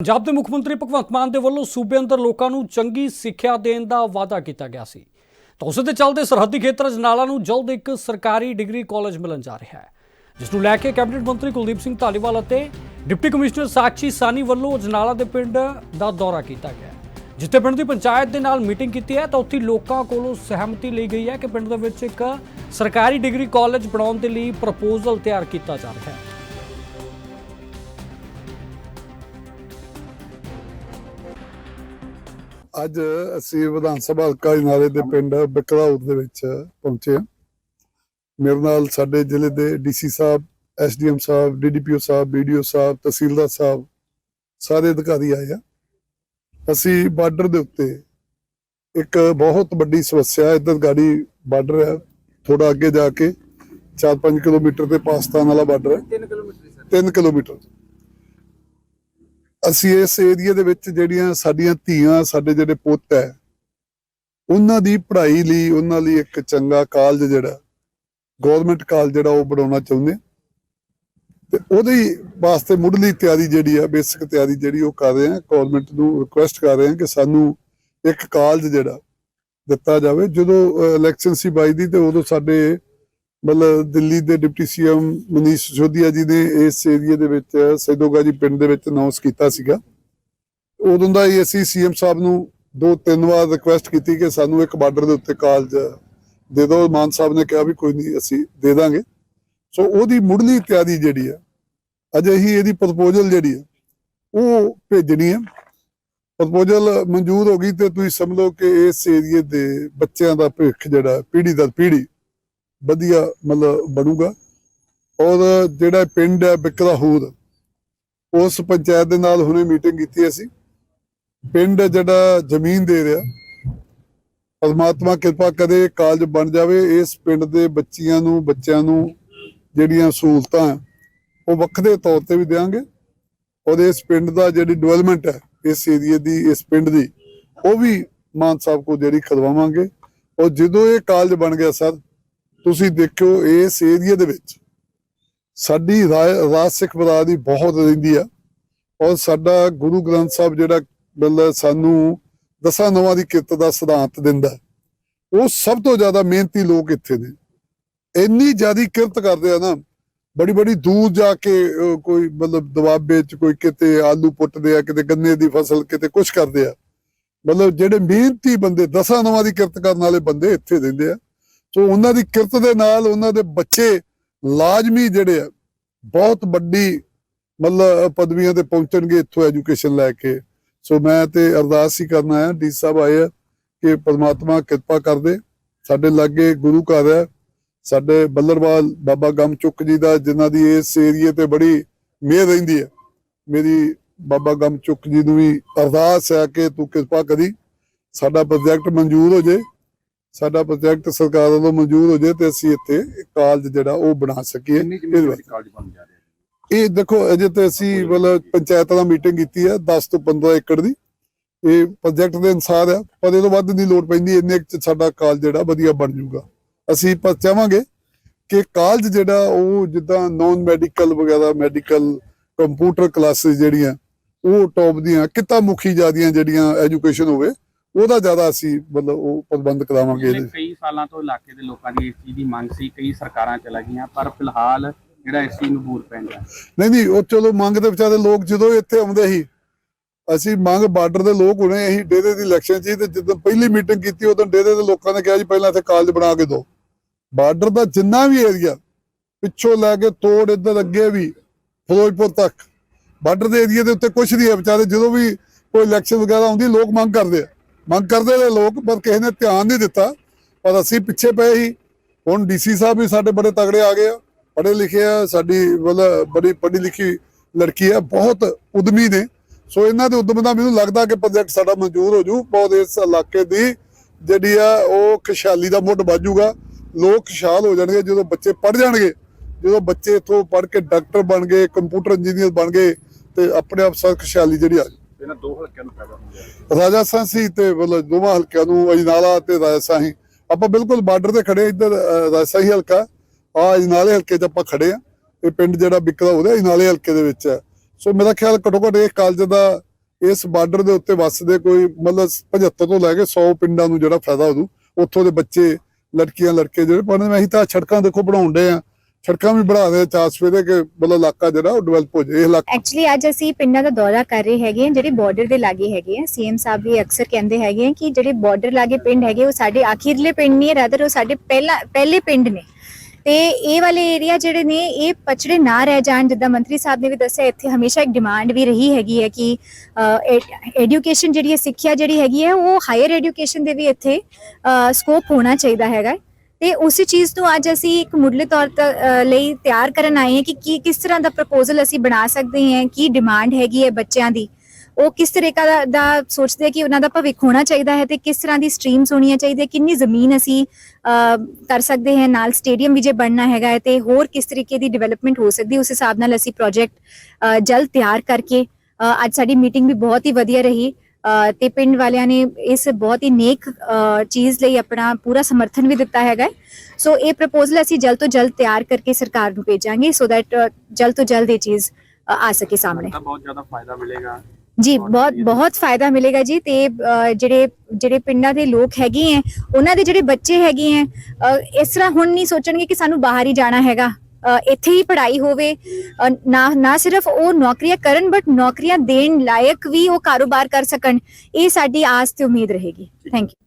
ਪੰਜਾਬ ਦੇ ਮੁੱਖ ਮੰਤਰੀ ਭਗਵੰਤ ਮਾਨ ਦੇ ਵੱਲੋਂ ਸੂਬੇ ਅੰਦਰ ਲੋਕਾਂ ਨੂੰ ਚੰਗੀ ਸਿੱਖਿਆ ਦੇਣ ਦਾ ਵਾਅਦਾ ਕੀਤਾ ਗਿਆ ਸੀ। ਤਾਂ ਉਸੇ ਦੇ ਚੱਲਦੇ ਸਰਹੱਦੀ ਖੇਤਰ ਅਜਨਾਲਾ ਨੂੰ ਜਲਦ ਇੱਕ ਸਰਕਾਰੀ ਡਿਗਰੀ ਕਾਲਜ ਮਿਲਣ ਜਾ ਰਿਹਾ ਹੈ। ਜਿਸ ਨੂੰ ਲੈ ਕੇ ਕੈਬਨਿਟ ਮੰਤਰੀ ਕੁਲਦੀਪ ਸਿੰਘ ਧਾਲੀਵਾਲ ਅਤੇ ਡਿਪਟੀ ਕਮਿਸ਼ਨਰ ਸਾਕਸ਼ੀ ਸਾਨੀ ਵੱਲੋਂ ਅਜਨਾਲਾ ਦੇ ਪਿੰਡ ਦਾ ਦੌਰਾ ਕੀਤਾ ਗਿਆ ਜਿੱਥੇ ਪਿੰਡ ਦੀ ਪੰਚਾਇਤ ਦੇ ਨਾਲ ਮੀਟਿੰਗ ਕੀਤੀ ਹੈ ਤਾਂ ਉੱਥੇ ਲੋਕਾਂ ਕੋਲੋਂ ਸਹਿਮਤੀ ਲਈ ਗਈ ਹੈ ਕਿ ਪਿੰਡ ਦੇ ਵਿੱਚ ਇੱਕ ਸਰਕਾਰੀ ਡਿਗਰੀ ਕਾਲਜ ਬਣਾਉਣ ਦੇ ਲਈ ਪ੍ਰਪੋਜ਼ਲ ਤਿਆਰ ਕੀਤਾ ਜਾ ਰਿਹਾ ਹੈ। ਅੱਜ ਅਸੀਂ ਵਿਧਾਨ ਸਭਾ ਹਲਕਾ ਇਨਾਰੇ ਦੇ ਪਿੰਡ ਬਿਕਰਾਉਰ ਦੇ ਵਿੱਚ ਪਹੁੰਚੇ ਹਾਂ। ਮੇਰੇ ਨਾਲ ਸਾਡੇ ਜ਼ਿਲ੍ਹੇ ਦੇ ਡੀਸੀ ਸਾਹਿਬ ਐਸਡੀਐਮ ਸਾਹਿਬ ਡੀਡੀਪੀਓ ਸਾਹਿਬ ਬੀਡੀਓ ਸਾਹਿਬ ਤਹਿਸੀਲਦਾਰ ਸਾਹਿਬ ਸਾਰੇ ਅਧਿਕਾਰੀ ਆਏ ਆ। ਅਸੀਂ ਬਾਰਡਰ ਦੇ ਉੱਤੇ ਇੱਕ ਬਹੁਤ ਵੱਡੀ ਸਮੱਸਿਆ ਇੱਧਰ ਗਾੜੀ ਬਾਰਡਰ ਹੈ ਥੋੜਾ ਅੱਗੇ ਜਾ ਕੇ 4-5 ਕਿਲੋਮੀਟਰ ਤੇ ਪਾਕਿਸਤਾਨ ਵਾਲਾ ਬਾਰਡਰ ਹੈ। 3 ਕਿਲੋਮੀਟਰ ਸਰ। 3 ਕਿਲੋਮੀਟਰ। ਅਸੀਂ ਇਸ ਏਰੀਆ ਦੇ ਵਿੱਚ ਜਿਹੜੀਆਂ ਸਾਡੀਆਂ ਧੀਆਂ, ਸਾਡੇ ਜਿਹੜੇ ਪੁੱਤ ਹੈ, ਉਹਨਾਂ ਦੀ ਪੜ੍ਹਾਈ ਲਈ, ਉਹਨਾਂ ਲਈ ਇੱਕ ਚੰਗਾ ਕਾਲਜ ਜਿਹੜਾ ਗਵਰਨਮੈਂਟ ਕਾਲਜ ਜਿਹੜਾ ਉਹ ਬਣਾਉਣਾ ਚਾਹੁੰਦੇ ਤੇ ਉਹਦੇ ਵਾਸਤੇ ਮੁੱਢਲੀ ਤਿਆਰੀ ਜਿਹੜੀ ਆ, ਬੇਸਿਕ ਤਿਆਰੀ ਜਿਹੜੀ ਉਹ ਕਰ ਰਹੇ ਆ ਗਵਰਨਮੈਂਟ ਨੂੰ ਰਿਕੁਐਸਟ ਕਰ ਰਹੇ ਆ ਕਿ ਸਾਨੂੰ ਇੱਕ ਕਾਲਜ ਜਿਹੜਾ ਦਿੱਤਾ ਜਾਵੇ। ਜਦੋਂ ਇਲੈਕਸ਼ਨ ਸੀ ਬਾਈ ਦੀ, ਤੇ ਉਦੋਂ ਸਾਡੇ ਮਤਲਬ ਦਿੱਲੀ ਦੇ ਡਿਪਟੀ ਸੀਐਮ ਮਨੀਸ਼ ਸਿਸੋਦੀਆ ਜੀ ਨੇ ਇਸ ਏਰੀਆ ਦੇ ਵਿੱਚ ਸੈਦੋਗਾ ਜੀ ਪਿੰਡ ਦੇ ਵਿੱਚ ਅਨਾਉਂਸ ਕੀਤਾ ਸੀਗਾ। ਉਦੋਂ ਦਾ ਹੀ ਅਸੀਂ ਸੀਐਮ ਸਾਹਿਬ ਨੂੰ ਦੋ ਤਿੰਨ ਵਾਰ ਰਿਕੁਐਸਟ ਕੀਤੀ ਕਿ ਸਾਨੂੰ ਇੱਕ ਬਾਰਡਰ ਦੇ ਉੱਤੇ ਕਾਲਜ ਦੇ ਦਿਓ। ਮਾਨ ਸਾਹਿਬ ਨੇ ਕਿਹਾ ਵੀ ਕੋਈ ਨਹੀਂ, ਅਸੀਂ ਦੇ ਦਾਂਗੇ। ਸੋ ਉਹਦੀ ਮੁੱਢਲੀ ਤਿਆਰੀ ਜਿਹੜੀ ਆ, ਅਜੇ ਹੀ ਇਹਦੀ ਪ੍ਰਪੋਜ਼ਲ ਜਿਹੜੀ ਆ, ਉਹ ਭੇਜਣੀ ਆ। ਪ੍ਰਪੋਜ਼ਲ ਮਨਜ਼ੂਰ ਹੋ ਗਈ ਤੇ ਤੁਸੀਂ ਸਮਝ ਲਓ ਕਿ ਇਸ ਏਰੀਏ ਦੇ ਬੱਚਿਆਂ ਦਾ ਭਵਿੱਖ ਜਿਹੜਾ, ਪੀੜ੍ਹੀ ਦਰ ਪੀੜ੍ਹੀ ਵਧੀਆ ਮਤਲਬ ਬਣੂਗਾ। ਔਰ ਜਿਹੜਾ ਪਿੰਡ ਹੈ ਬਿਕਰਾਹੂਰ, ਉਸ ਪੰਚਾਇਤ ਦੇ ਨਾਲ ਹੁਣੇ ਮੀਟਿੰਗ ਕੀਤੀ ਅਸੀਂ। ਪਿੰਡ ਜਿਹੜਾ ਜ਼ਮੀਨ ਦੇ ਰਿਹਾ। ਪਰਮਾਤਮਾ ਕਿਰਪਾ ਕਰੇ ਕਾਲਜ ਬਣ ਜਾਵੇ। ਇਸ ਪਿੰਡ ਦੇ ਬੱਚੀਆਂ ਨੂੰ, ਬੱਚਿਆਂ ਨੂੰ ਜਿਹੜੀਆਂ ਸਹੂਲਤਾਂ ਉਹ ਵੱਖਰੇ ਤੌਰ ਤੇ ਵੀ ਦੇਵਾਂਗੇ। ਔਰ ਇਸ ਪਿੰਡ ਦਾ ਜਿਹੜੀ ਡਿਵੈਲਪਮੈਂਟ ਹੈ, ਇਸ ਏਰੀਏ ਦੀ, ਇਸ ਪਿੰਡ ਦੀ, ਉਹ ਵੀ ਮਾਨ ਸਾਹਿਬ ਕੋ ਜਿਹੜੀ ਕਰਵਾਵਾਂਗੇ ਔਰ ਜਦੋਂ ਇਹ ਕਾਲਜ ਬਣ ਗਿਆ, ਸਰ ਤੁਸੀਂ ਦੇਖਿਓ ਇਸ ਏਰੀਆ ਦੇ ਵਿੱਚ ਸਾਡੀ ਰਾ- ਰਾਜ ਸਿੱਖ ਬਰਾਦਰੀ ਬਹੁਤ ਰਹਿੰਦੀ ਆ। ਔਰ ਸਾਡਾ ਗੁਰੂ ਗ੍ਰੰਥ ਸਾਹਿਬ ਜਿਹੜਾ ਮਤਲਬ ਸਾਨੂੰ ਦਸਾਂ ਨਵਾਂ ਦੀ ਕਿਰਤ ਦਾ ਸਿਧਾਂਤ ਦਿੰਦਾ ਉਹ ਸਭ ਤੋਂ ਜ਼ਿਆਦਾ ਮਿਹਨਤੀ ਲੋਕ ਇੱਥੇ ਨੇ। ਇੰਨੀ ਜ਼ਿਆਦੀ ਕਿਰਤ ਕਰਦੇ ਆ ਨਾ, ਬੜੀ ਬੜੀ ਦੂਰ ਜਾ ਕੇ ਕੋਈ ਮਤਲਬ ਦਵਾਬੇ ਚ ਕੋਈ ਕਿਤੇ ਆਲੂ ਪੁੱਟਦੇ ਆ, ਕਿਤੇ ਗੰਨੇ ਦੀ ਫਸਲ, ਕਿਤੇ ਕੁਝ ਕਰਦੇ ਆ। ਮਤਲਬ ਜਿਹੜੇ ਮਿਹਨਤੀ ਬੰਦੇ, ਦਸਾਂ ਨਵਾਂ ਦੀ ਕਿਰਤ ਕਰਨ ਵਾਲੇ ਬੰਦੇ ਇੱਥੇ ਰਹਿੰਦੇ ਆ। ਸੋ ਉਹਨਾਂ ਦੀ ਕਿਰਤ ਦੇ ਨਾਲ ਉਹਨਾਂ ਦੇ ਬੱਚੇ ਲਾਜ਼ਮੀ ਜਿਹੜੇ ਆ, ਬਹੁਤ ਵੱਡੀ ਮਤਲਬ ਪਦਵੀਆਂ ਤੇ ਪਹੁੰਚਣਗੇ ਇੱਥੋਂ ਐਜੂਕੇਸ਼ਨ ਲੈ ਕੇ। ਸੋ ਮੈਂ ਤੇ ਅਰਦਾਸ ਹੀ ਕਰਨਾ ਆਇਆ ਡੀ ਸਾਹਿਬ ਆਏ ਆ, ਕਿ ਪਰਮਾਤਮਾ ਕਿਰਪਾ ਕਰਦੇ। ਸਾਡੇ ਲਾਗੇ ਗੁਰੂ ਘਰ ਹੈ, ਸਾਡੇ ਬੱਲਰਵਾਲ ਬਾਬਾ ਗਮਚੁੱਕ ਜੀ ਦਾ, ਜਿਨ੍ਹਾਂ ਦੀ ਇਸ ਏਰੀਏ ਤੇ ਬੜੀ ਮਿਹਰ ਰਹਿੰਦੀ ਹੈ। ਮੇਰੀ ਬਾਬਾ ਗਮਚੁੱਕ ਜੀ ਨੂੰ ਵੀ ਅਰਦਾਸ ਹੈ ਕਿ ਤੂੰ ਕਿਰਪਾ ਕਰੀ, ਸਾਡਾ ਪ੍ਰੋਜੈਕਟ ਮਨਜ਼ੂਰ ਹੋ ਜੇ ਸਾਡਾ ਪ੍ਰੋਜੈਕਟ ਸਰਕਾਰ ਵੱਲੋਂ ਮਨਜ਼ੂਰ ਹੋ ਜੇ ਤੇ ਅਸੀਂ ਇੱਥੇ ਇੱਕ ਕਾਲਜ ਜਿਹੜਾ ਉਹ ਬਣਾ ਸਕੀਏ। ਇਹ ਦੇਖੋ ਅਜੇ ਤੇ ਅਸੀਂ ਮਤਲਬ ਪੰਚਾਇਤਾਂ ਦਾ ਮੀਟਿੰਗ ਕੀਤੀ ਹੈ 10 ਤੋਂ 15 ਏਕੜ ਦੀ। ਇਹ ਪ੍ਰੋਜੈਕਟ ਦੇ ਅਨਸਾਰ ਆ ਪਰ ਇਹ ਤੋਂ ਵੱਧ ਦੀ ਲੋੜ ਪੈਂਦੀ ਇੰਨੇ ਸਾਡਾ ਕਾਲਜ ਜਿਹੜਾ ਵਧੀਆ ਬਣ ਜਾਊਗਾ। ਅਸੀਂ ਪਰ ਚਾਹਾਂਗੇ ਕਿ ਕਾਲਜ ਜਿਹੜਾ ਉਹ ਜਿੱਦਾਂ ਨਾਨ ਮੈਡੀਕਲ ਵਗੈਰਾ ਮੈਡੀਕਲ ਕੰਪਿਊਟਰ ਕਲਾਸਿਸ ਜਿਹੜੀਆਂ ਉਹ ਟੌਪ ਦੀਆਂ ਕਿੱਤਾ ਮੁਖੀ ਜਿਆਦੀਆਂ ਜਿਹੜੀਆਂ ਐਜੂਕੇਸ਼ਨ ਹੋਵੇ ਉਹਦਾ ਜ਼ਿਆਦਾ ਅਸੀਂ ਮਤਲਬ ਉਹ ਪ੍ਰਬੰਧ ਕਰਾਵਾਂਗੇ ਇਹਦੇ ਕਈ ਸਾਲਾਂ ਤੋਂ ਇਲਾਕੇ ਦੇ ਲੋਕਾਂ ਦੀ ਇਸ ਚੀਜ਼ ਦੀ ਮੰਗ ਸੀ ਕਈ ਸਰਕਾਰਾਂ ਚਲਾ ਗਈਆਂ ਪਰ ਫਿਲਹਾਲ ਜਿਹੜਾ ਇਸ ਚੀਜ਼ ਨੂੰ ਬੂਰ ਪੈਂਦਾ ਨਹੀਂ ਨਹੀਂ ਉਹ ਚਲੋ ਮੰਗ ਦੇ ਵਿਚਾਰੇ ਲੋਕ ਜਦੋਂ ਇੱਥੇ ਆਉਂਦੇ ਸੀ ਅਸੀਂ ਮੰਗ ਬਾਰਡਰ ਦੇ ਲੋਕ ਹੁਣੇ ਅਸੀਂ ਡੇਰੇ ਦੀ ਇਲੈਕਸ਼ਨ ਸੀ ਤੇ ਜਦੋਂ ਪਹਿਲੀ ਮੀਟਿੰਗ ਕੀਤੀ ਉਦੋਂ ਡੇਰੇ ਦੇ ਲੋਕਾਂ ਨੇ ਕਿਹਾ ਜੀ ਪਹਿਲਾਂ ਇੱਥੇ ਕਾਲਜ ਬਣਾ ਕੇ ਦਿਓ। ਬਾਰਡਰ ਦਾ ਜਿੰਨਾ ਵੀ ਏਰੀਆ ਪਿੱਛੋਂ ਲੈ ਕੇ ਤੋੜ ਇੱਧਰ ਅੱਗੇ ਵੀ ਫਿਰੋਜ਼ਪੁਰ ਤੱਕ ਬਾਰਡਰ ਦੇ ਏਰੀਆ ਦੇ ਉੱਤੇ ਕੁਝ ਨਹੀਂ ਹੈ। ਵਿਚਾਰੇ ਜਦੋਂ ਵੀ ਕੋਈ ਇਲੈਕਸ਼ਨ ਵਗੈਰਾ ਆਉਂਦੀ ਲੋਕ ਮੰਗ ਕਰਦੇ ਆ। ਮੰਗ ਕਰਦੇ ਨੇ ਲੋਕ, ਪਰ ਕਿਸੇ ਨੇ ਧਿਆਨ ਨਹੀਂ ਦਿੱਤਾ। ਪਰ ਅਸੀਂ ਪਿੱਛੇ ਪਏ ਸੀ। ਹੁਣ ਡੀਸੀ ਸਾਹਿਬ ਵੀ ਸਾਡੇ ਬੜੇ ਤਗੜੇ ਆ ਗਏ ਆ। ਪੜ੍ਹੇ ਲਿਖੇ ਆ, ਸਾਡੀ ਮਤਲਬ ਬੜੀ ਪੜ੍ਹੀ ਲਿਖੀ ਲੜਕੀ ਆ, ਬਹੁਤ ਉਦਮੀ ਨੇ। ਸੋ ਇਹਨਾਂ ਦੇ ਉਦਮ ਦਾ ਮੈਨੂੰ ਲੱਗਦਾ ਕਿ ਪ੍ਰੋਜੈਕਟ ਸਾਡਾ ਮਨਜ਼ੂਰ ਹੋ ਜੂ। ਬਹੁਤ ਇਸ ਇਲਾਕੇ ਦੀ ਜਿਹੜੀ ਆ, ਉਹ ਖੁਸ਼ਹਾਲੀ ਦਾ ਮੁੱਢ ਵੱਜੂਗਾ ਲੋਕ ਖੁਸ਼ਹਾਲ ਹੋ ਜਾਣਗੇ ਜਦੋਂ ਬੱਚੇ ਪੜ੍ਹ ਜਾਣਗੇ। ਜਦੋਂ ਬੱਚੇ ਇਥੋਂ ਪੜ੍ਹ ਕੇ ਡਾਕਟਰ ਬਣ ਗਏ, ਕੰਪਿਊਟਰ ਇੰਜੀਨੀਅਰ ਬਣ ਗਏ, ਤੇ ਆਪਣੇ ਆਪ ਸਰ ਖੁਸ਼ਹਾਲੀ ਜਿਹੜੀ ਆ ਜਾਊ। ਇਹਨਾਂ ਦੋ ਹਲਕਿਆਂ ਨੂੰ ਫਾਇਦਾ ਹੁੰਦਾ ਰਾਜਾ ਸਾਂਸੀ ਤੇ ਮਤਲਬ ਦੋਵਾਂ ਹਲਕਿਆਂ ਨੂੰ ਅਜਨਾਲਾ ਤੇ ਰਾਜਾ ਆਪਾਂ ਬਿਲਕੁਲ ਬਾਰਡਰ ਤੇ ਖੜੇ ਹਾਂ, ਇੱਧਰ ਅਹ, ਹਲਕਾ ਆ ਅਜਨਾਲੇ ਹਲਕੇ 'ਚ ਆਪਾਂ ਖੜੇ ਆ ਇਹ ਪਿੰਡ ਜਿਹੜਾ ਬਿਕਦਾ ਉਹਦੇ ਅਜਨਾਲੇ ਹਲਕੇ ਦੇ ਵਿੱਚ ਹੈ। ਸੋ ਮੇਰਾ ਖਿਆਲ ਘੱਟੋ ਘੱਟ ਇਹ ਕਾਲਜ ਦਾ ਇਸ ਬਾਰਡਰ ਦੇ ਉੱਤੇ ਵੱਸਦੇ ਕੋਈ ਮਤਲਬ 75 ਤੋਂ ਲੈ ਕੇ 100 ਪਿੰਡਾਂ ਨੂੰ ਜਿਹੜਾ ਫਾਇਦਾ ਹੋਊ ਉੱਥੋਂ ਦੇ ਬੱਚੇ ਲੜਕੀਆਂ ਲੜਕੇ ਜਿਹੜੇ ਪੜ੍ਹਨ ਅਸੀਂ ਤਾਂ ਸੜਕਾਂ ਦੇਖੋ ਬਣਾਉਂਦੇ ਆ ਸੜਕਾਂ ਵੀ ਬਣਾ ਦੇ ਚਾਸਪੇ ਦੇ ਕਿ ਮਤਲਬ ਇਲਾਕਾ ਜਿਹੜਾ ਉਹ ਡਿਵੈਲਪ ਹੋ ਜਾਏ, ਇਹ ਇਲਾਕਾ। ਐਕਚੁਅਲੀ ਅੱਜ ਅਸੀਂ ਪਿੰਡਾਂ ਦਾ ਦੌਰਾ ਕਰ ਰਹੇ ਹੈਗੇ ਹਾਂ, ਜਿਹੜੇ ਬਾਰਡਰ ਦੇ ਲਾਗੇ ਹੈਗੇ ਆ ਸੀਐਮ ਸਾਹਿਬ ਵੀ ਅਕਸਰ ਕਹਿੰਦੇ ਹੈਗੇ ਆ ਕਿ ਜਿਹੜੇ ਬਾਰਡਰ ਲਾਗੇ ਪਿੰਡ ਹੈਗੇ, ਉਹ ਸਾਡੇ ਆਖਿਰਲੇ ਪਿੰਡ ਨਹੀਂ ਰਾਦਰ ਉਹ ਸਾਡੇ ਪਹਿਲਾ, ਪਹਿਲੇ ਪਿੰਡ ਨੇ। ਤੇ ਇਹ ਵਾਲੇ ਏਰੀਆ ਜਿਹੜੇ ਨੇ, ਇਹ ਪਛੜੇ ਨਾ ਰਹਿ ਜਾਣ, ਜਿੱਦਾਂ ਮੰਤਰੀ ਸਾਹਿਬ ਨੇ ਵੀ ਦੱਸਿਆ, ਇੱਥੇ ਹਮੇਸ਼ਾ ਇੱਕ ਡਿਮਾਂਡ ਵੀ ਰਹੀ ਹੈਗੀ ਹੈ ਕਿ ਐਜੂਕੇਸ਼ਨ ਜਿਹੜੀ ਹੈ, ਸਿੱਖਿਆ ਜਿਹੜੀ ਹੈਗੀ ਹੈ, ਉਹ ਹਾਇਰ ਐਜੂਕੇਸ਼ਨ ਦੇ ਵੀ ਇੱਥੇ ਸਕੋਪ ਹੋਣਾ ਚਾਹੀਦਾ ਹੈਗਾ। ਤੇ ਉਸੇ ਚੀਜ਼ ਨੂੰ ਅੱਜ ਅਸੀਂ ਇੱਕ ਮੁੱਢਲੇ ਤੌਰ ਤੇ ਲਈ ਤਿਆਰ ਕਰਨ ਆਏ ਹਾਂ ਕਿ ਕੀ ਕਿਸ ਤਰ੍ਹਾਂ ਦਾ ਪ੍ਰਪੋਜ਼ਲ ਅਸੀਂ ਬਣਾ ਸਕਦੇ ਹਾਂ ਕੀ ਡਿਮਾਂਡ ਹੈਗੀ ਹੈ ਬੱਚਿਆਂ ਦੀ ਉਹ ਕਿਸ ਤਰੀਕਾ ਦਾ, ਸੋਚਦੇ ਆ ਕਿ ਉਹਨਾਂ ਦਾ ਭਵਿੱਖ ਹੋਣਾ ਚਾਹੀਦਾ ਹੈ ਤੇ ਕਿਸ ਤਰ੍ਹਾਂ ਦੀ ਸਟਰੀਮਸ ਹੋਣੀਆਂ ਚਾਹੀਦੀਆਂ ਕਿੰਨੀ ਜ਼ਮੀਨ ਅਸੀਂ ਕਰ ਸਕਦੇ ਹਾਂ ਨਾਲ ਸਟੇਡੀਅਮ ਵੀ ਜੇ ਬਣਨਾ ਹੈਗਾ ਹੈ ਤੇ ਹੋਰ ਕਿਸ ਤਰੀਕੇ ਦੀ ਡਿਵੈਲਪਮੈਂਟ ਹੋ ਸਕਦੀ ਉਸ ਹਿਸਾਬ ਨਾਲ ਅਸੀਂ ਪ੍ਰੋਜੈਕਟ ਜਲਦ ਤਿਆਰ ਕਰਕੇ ਅੱਜ ਸਾਡੀ ਮੀਟਿੰਗ ਵੀ ਬਹੁਤ ਹੀ ਵਧੀਆ ਰਹੀ। ਤੇ ਪਿੰਡ ਵਾਲਿਆਂ ਨੇ ਇਸ ਬਹੁਤ ਹੀ ਨੇਕ ਚੀਜ਼ ਲਈ ਆਪਣਾ ਪੂਰਾ ਸਮਰਥਨ ਵੀ ਦਿੱਤਾ ਹੈਗਾ। ਸੋ ਇਹ ਪ੍ਰਪੋਜ਼ਲ ਅਸੀਂ ਜਲਦ ਤੋਂ ਜਲਦ ਤਿਆਰ ਕਰਕੇ ਸਰਕਾਰ ਨੂੰ ਭੇਜਾਂਗੇ ਸੋ ਦੈਟ ਜਲਦ ਤੋਂ ਜਲਦ ਇਹ ਚੀਜ਼ ਆ ਸਕੇ ਸਾਹਮਣੇ। ਬਹੁਤ ਜ਼ਿਆਦਾ ਫਾਇਦਾ ਮਿਲੇਗਾ। ਜੀ ਬਹੁਤ ਬਹੁਤ ਫਾਇਦਾ ਮਿਲੇਗਾ ਜੀ ਤੇ ਜਿਹੜੇ ਜਿਹੜੇ ਪਿੰਡਾਂ ਦੇ ਲੋਕ ਹੈਗੇ ਹੈ ਉਹਨਾਂ ਦੇ ਜਿਹੜੇ ਬੱਚੇ ਹੈਗੇ ਅ, ਇਸ ਤਰ੍ਹਾਂ ਹੁਣ ਨਹੀਂ ਸੋਚਣਗੇ ਕਿ ਸਾਨੂੰ ਬਾਹਰ ਹੀ ਜਾਣਾ ਹੈਗਾ। ਇੱਥੇ ਹੀ ਪੜ੍ਹਾਈ ਹੋਵੇ ਨਾ ਨਾ ਸਿਰਫ ਉਹ ਨੌਕਰੀਆਂ ਕਰਨ ਬਟ ਨੌਕਰੀਆਂ ਦੇਣ ਲਾਇਕ ਵੀ ਉਹ ਕਾਰੋਬਾਰ ਕਰ ਸਕਣ, ਇਹ ਸਾਡੀ ਆਸ ਤੇ ਉਮੀਦ ਰਹੇਗੀ। Thank you